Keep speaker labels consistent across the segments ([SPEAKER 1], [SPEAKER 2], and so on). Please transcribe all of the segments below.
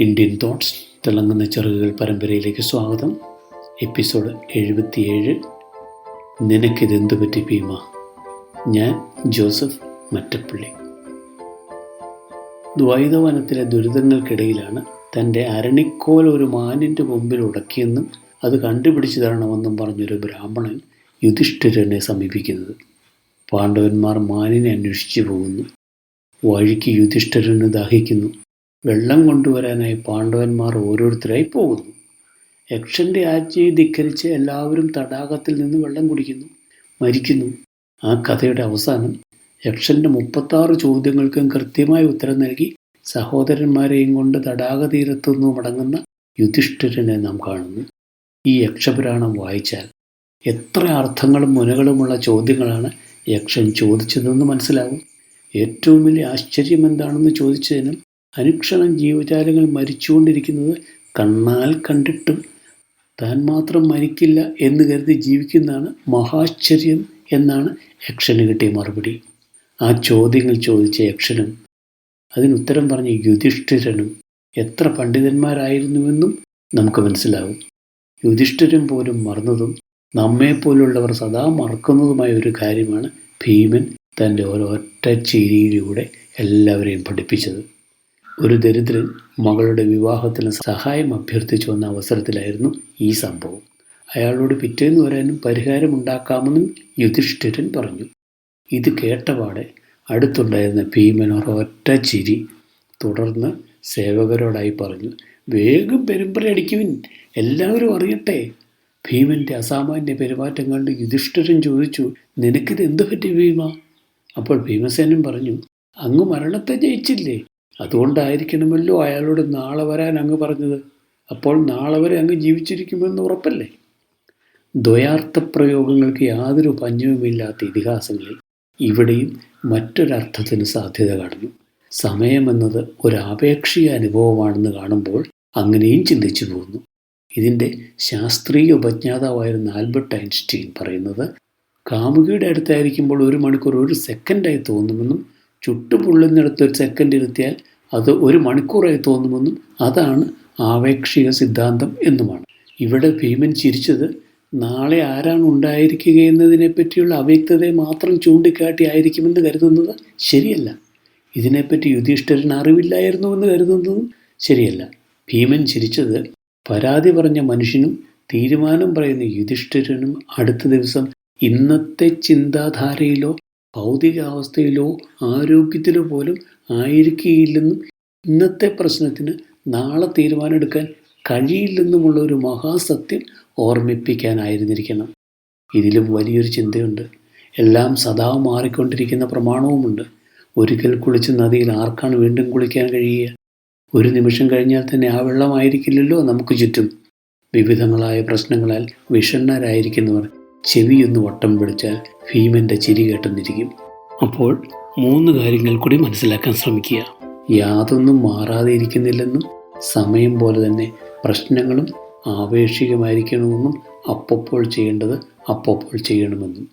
[SPEAKER 1] Indian thoughts തിളങ്ങുന്ന ചെറുകൾ പരമ്പരയിലേക്ക് സ്വാഗതം. എപ്പിസോഡ് എഴുപത്തിയേഴ് നിനക്കിതെന്തു പറ്റി ഭീമ? ഞാൻ ജോസഫ് മറ്റപ്പള്ളി. ദ്വൈതവനത്തിലെ ദുരിതങ്ങൾക്കിടയിലാണ് തന്റെ അരണിക്കോൽ ഒരു മാനിന്റെ മുമ്പിൽ ഉടക്കിയെന്നും അത് കണ്ടുപിടിച്ചു തരണമെന്നും പറഞ്ഞൊരു ബ്രാഹ്മണൻ യുധിഷ്ഠിരനെ സമീപിക്കുന്നത്. പാണ്ഡവന്മാർ മാനിനെ അന്വേഷിച്ചു പോകുന്നു. വഴിക്ക് യുധിഷ്ഠിരന് ദാഹിക്കുന്നു. വെള്ളം കൊണ്ടുവരാനായി പാണ്ഡവന്മാർ ഓരോരുത്തരായി പോകുന്നു. യക്ഷന്റെ ആജ്ഞയെ ധിക്കരിച്ച് എല്ലാവരും തടാകത്തിൽ നിന്ന് വെള്ളം കുടിക്കുന്നു മരിക്കുന്നു. ആ കഥയുടെ അവസാനം യക്ഷന്റെ മുപ്പത്താറ് ചോദ്യങ്ങൾക്കും കൃത്യമായ ഉത്തരം നൽകി സഹോദരന്മാരെയും കൊണ്ട് തടാകതീരത്തുനിന്ന് മടങ്ങുന്ന യുധിഷ്ഠിരനെ നാം കാണുന്നു. ഈ യക്ഷപുരാണം വായിച്ചാൽ എത്ര അർത്ഥങ്ങളും മുനകളുമുള്ള ചോദ്യങ്ങളാണ് യക്ഷൻ ചോദിച്ചതെന്ന് മനസ്സിലാവും. ഏറ്റവും വലിയ ആശ്ചര്യം എന്താണെന്ന് ചോദിച്ചതിനും അനുക്ഷണം ജീവജാലങ്ങൾ മരിച്ചുകൊണ്ടിരിക്കുന്നത് കണ്ണാൽ കണ്ടിട്ടും താൻ മാത്രം മരിക്കില്ല എന്ന് കരുതി ജീവിക്കുന്നതാണ് മഹാശ്ചര്യം എന്നാണ് യക്ഷന് കിട്ടിയ മറുപടി. ആ ചോദ്യങ്ങൾ ചോദിച്ച യക്ഷനും അതിനുത്തരം പറഞ്ഞ യുധിഷ്ഠിരനും എത്ര പണ്ഡിതന്മാരായിരുന്നുവെന്നും നമുക്ക് മനസ്സിലാവും യുധിഷ്ഠിരൻ പോലും മറന്നതും നമ്മെപ്പോലുള്ളവർ സദാ മറക്കുന്നതുമായ ഒരു കാര്യമാണ് ഭീമൻ തന്റെ ഒറ്റ ചിരിയിലൂടെ എല്ലാവരെയും പഠിപ്പിച്ചത്. ഒരു ദരിദ്രൻ മകളുടെ വിവാഹത്തിന് സഹായം അഭ്യർത്ഥിച്ചു വന്ന അവസരത്തിലായിരുന്നു ഈ സംഭവം. അയാളോട് പിറ്റേന്ന് വരാനും പരിഹാരമുണ്ടാക്കാമെന്നും യുധിഷ്ഠിരൻ പറഞ്ഞു. ഇത് കേട്ടപാടെ അടുത്തുണ്ടായിരുന്ന ഭീമൻ ഒരൊറ്റ ചിരി തുടർന്ന് സേവകരോടായി പറഞ്ഞു വേഗം പെരുമ്പറ അടിക്കുവിൻ എല്ലാവരും അറിയട്ടെ. ഭീമന്റെ അസാമാന്യ പെരുമാറ്റം കണ്ട് യുധിഷ്ഠിരൻ ചോദിച്ചു നിനക്കിത് എന്ത് പറ്റി ഭീമ? അപ്പോൾ ഭീമസേനൻ പറഞ്ഞു അങ്ങ് മരണത്തെ ജയിച്ചില്ലേ? അതുകൊണ്ടായിരിക്കണമല്ലോ അയാളോട് നാളെ വരാൻ അങ്ങ് പറഞ്ഞത്. അപ്പോൾ നാളെ വരെ അങ്ങ് ജീവിച്ചിരിക്കുമെന്ന് ഉറപ്പല്ലേ? ദ്വയാർത്ഥ പ്രയോഗങ്ങൾക്ക് യാതൊരു പഞ്ഞവുമില്ലാത്ത ഇതിഹാസങ്ങളിൽ ഇവിടെയും മറ്റൊരർത്ഥത്തിന് സാധ്യത കാണുന്നു. സമയമെന്നത് ഒരാപേക്ഷീയ അനുഭവമാണെന്ന് കാണുമ്പോൾ അങ്ങനെയും ചിന്തിച്ചു പോകുന്നു. ഇതിന്റെ ശാസ്ത്രീയ ഉപജ്ഞാതാവായിരുന്ന ആൽബർട്ട് ഐൻസ്റ്റീൻ പറയുന്നത് കാമുകിയുടെ അടുത്തായിരിക്കുമ്പോൾ ഒരു മണിക്കൂർ ഒരു സെക്കൻഡായി തോന്നുമെന്നും ചുട്ടുപൊള്ളുന്നിടത്ത് ഒരു സെക്കൻഡ് ഇരുത്തിയാൽ അത് ഒരു മണിക്കൂറായി തോന്നുമെന്നും അതാണ് ആവേക്ഷിക സിദ്ധാന്തം എന്നുമാണ്. ഇവിടെ ഭീമൻ ചിരിച്ചത് നാളെ ആരാണ് ഉണ്ടായിരിക്കുക എന്നതിനെ പറ്റിയുള്ള അവ്യക്തതയെ മാത്രം ചൂണ്ടിക്കാട്ടി ആയിരിക്കുമെന്ന് കരുതുന്നത് ശരിയല്ല. ഇതിനെപ്പറ്റി യുധിഷ്ഠിരൻ അറിവില്ലായിരുന്നുവെന്ന് കരുതുന്നതും ശരിയല്ല. ഭീമൻ ചിരിച്ചത് പരാതി പറഞ്ഞ മനുഷ്യനും തീരുമാനം പറയുന്ന യുധിഷ്ഠിരനും അടുത്ത ദിവസം ഇന്നത്തെ ചിന്താധാരയിലോ ഭൗതികാവസ്ഥയിലോ ആരോഗ്യത്തിലോ പോലും ആയിരിക്കുകയില്ലെന്നും ഇന്നത്തെ പ്രശ്നത്തിന് നാളെ തീരുമാനമെടുക്കാൻ കഴിയില്ലെന്നുമുള്ള ഒരു മഹാസത്യം ഓർമ്മിപ്പിക്കാനായിരുന്നിരിക്കണം. ഇതിലും വലിയൊരു ചിന്തയുണ്ട്. എല്ലാം സദാ മാറിക്കൊണ്ടിരിക്കുന്ന പ്രമാണവുമുണ്ട്. ഒരിക്കൽ കുളിച്ച് നദിയിൽ ആർക്കാണ് വീണ്ടും കുളിക്കാൻ കഴിയുക? ഒരു നിമിഷം കഴിഞ്ഞാൽ തന്നെ ആ വെള്ളമായിരിക്കില്ലല്ലോ നമുക്ക് ചുറ്റും. വിവിധങ്ങളായ പ്രശ്നങ്ങളാൽ വിഷണ്ണരായിരിക്കുന്നവർ ചെവിയൊന്ന് വട്ടം പിടിച്ചാൽ ഭീമന്റെ ചിരി കേട്ടെന്നിരിക്കും. അപ്പോൾ മൂന്ന് കാര്യങ്ങൾ കൂടി മനസ്സിലാക്കാൻ ശ്രമിക്കുക. യാതൊന്നും മാറാതെ ഇരിക്കുന്നില്ലെന്നും സമയം പോലെ തന്നെ പ്രശ്നങ്ങളും ആവേശികമായിരിക്കണമെന്നും അപ്പപ്പോൾ ചെയ്യേണ്ടത് അപ്പപ്പോൾ ചെയ്യണമെന്നും.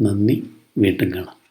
[SPEAKER 1] നന്ദി വീണ്ടും കാണാം.